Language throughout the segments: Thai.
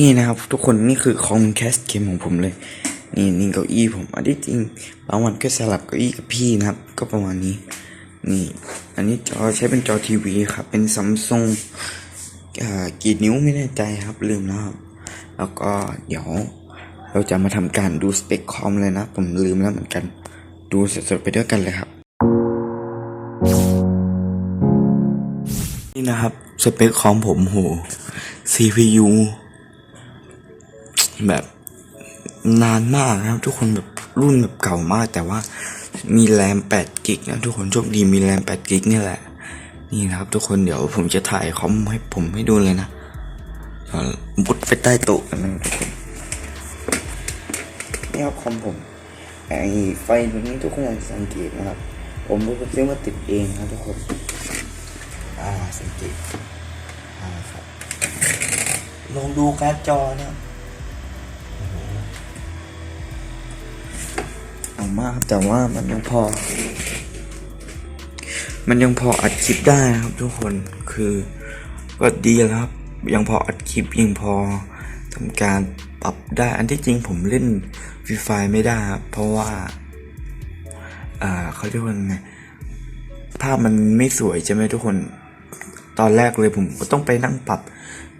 นี่นะครับทุกคนนี่คือคอมแคสเกมของผมเลย นี่นี่เก้าอี้ผมอันที่จริงบางวันก็สลับเก้าอี้กับพี่นะครับ ก็ประมาณนี้ นี่ อันนี้จอใช้เป็นจอทีวีครับ เป็นซัมซุงอ่ากี่นิ้วไม่แน่ใจครับลืมแล้วครับ แล้วก็เดี๋ยวเราจะมาทำการดูสเปคคอมเลยนะ ผมลืมแล้วเหมือนกัน ดูสดๆไปด้วยกันเลยครับ นี่นะครับสเปคคอมผมโห CPU แบบนานมากนะครับ ทุกคนแบบรุ่นแบบเก่ามาก แต่ว่ามีแรม8กิกนะทุกคนโชคดีมีแรม8กิกนี่แหละนี่นะครับ ทุกคนเดี๋ยวผมจะถ่ายคอมให้ผมให้ดูเลยนะเอามุดไปใต้โต๊ะกันนะทุกคนนี่ครับคอมผมไอ้ไฟตรงนี้ทุกคนสังเกตนะครับ ผมไปซื้อมาติดเองนะครับทุกคนอ่าสังเกตอ่าครับลองดูการ์ดจอนะามากครับแต่ว่ามันยังพอ มันยังพออัดคลิปได้นะครับทุกคนคือก็ดีแล้วครับ ยังพออัดคลิปยังพอทำการปรับได้อันที่จริงผมเล่นฟรีไฟไม่ได้ครับเพราะว่าอ่าเขาเรียกว่าไงภาพมันไม่สวยใช่ไหมทุกคน ตอนแรกเลยผมก็ต้องไปนั่งปรับ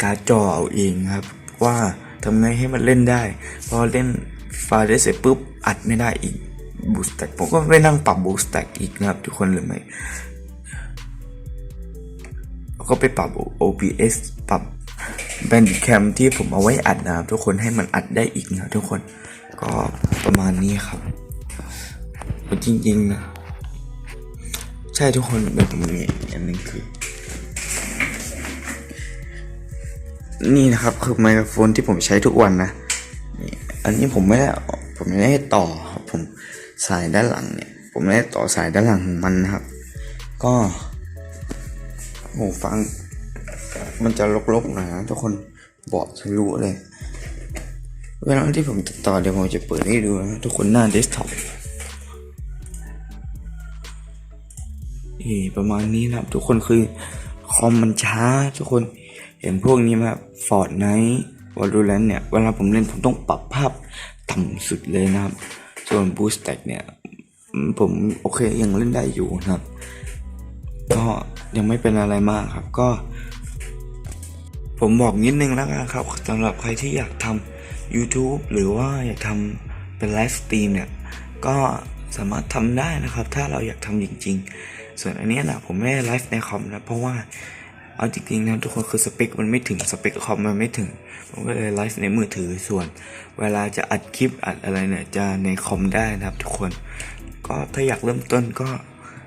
การจอเอาเองครับ ว่าทำไงให้มันเล่นได้ พอเล่นไฟล์ได้เสร็จปุ๊บอัดไม่ได้อีก บูสแต็กผมก็ไปนั่งปรับบูสแต็กอีกนะครับ ทุกคนหรือไม่ก็ไปปรับ OBS ปรับแบนด์แคมที่ผมเอาไว้อัดนะครับ ทุกคนให้มันอัดได้อีกนะทุกคนก็ประมาณนี้ครับจริงๆนะใช่ทุกคนแบบนี้อันหนึงคือนี่นะครับคือไมโครโฟนที่ผมใช้ทุกวันนะนี่อันนี้ผมไม่ได้ผมไม่ได้ต่อ สายด้านหลังเนี่ย ผมไม่ได้ต่อสายด้านหลังของมันนะครับ ก็หูฟัง มันจะลกๆหน่อยนะทุกคนเบาะทะลุเลย เวลาที่ผมต่อเดี๋ยวผมจะเปิดให้ดูนะทุกคนหน้าเดสก์ท็อปนี่ประมาณนี้นะครับ ทุกคนคือคอมมันช้า ทุกคนเห็นพวกนี้ไหมฟอร์ดไนท์วอลลูแลนเนี่ย เวลาผมเล่นผมต้องปรับภาพต่ำสุดเลยนะครับ ส่วนบูสแต็กเนี่ย ผมโอเคยังเล่นได้อยู่นะครับ ก็ยังไม่เป็นอะไรมากครับก็ ผมบอกนิดนึงแล้วกันครับสำหรับใครที่อยากทำ YouTube หรือว่าอยากทำเป็นไลฟ์สตรีมเนี่ย ก็สามารถทำได้นะครับ ถ้าเราอยากทำจริง ๆ ส่วนอันนี้นะผมไม่ได้ไลฟ์ในคอมนะ เพราะว่า เอาจริงๆนะทุกคนคือสเปคมันไม่ถึงสเปคคอมมันไม่ถึงผมก็เลยไลฟ์ในมือถือส่วน เวลาจะอัดคลิปอัดอะไรเนี่ยจะในคอมได้นะครับทุกคน ก็ถ้าอยากเริ่มต้นก็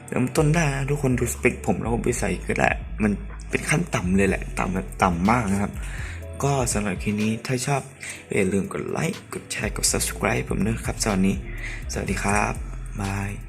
เริ่มต้นได้นะทุกคนดูสเปคผมแล้วก็ไปใส่ก็ได้มันเป็นขั้นต่ำเลยแหละ ต่ำแบบต่ำมากนะครับ ก็สำหรับคลิปนี้ถ้าชอบอย่าลืมกดไลค์กดแชร์กด subscribe ผมด้วยครับสวัสดีสวัสดีครับบาย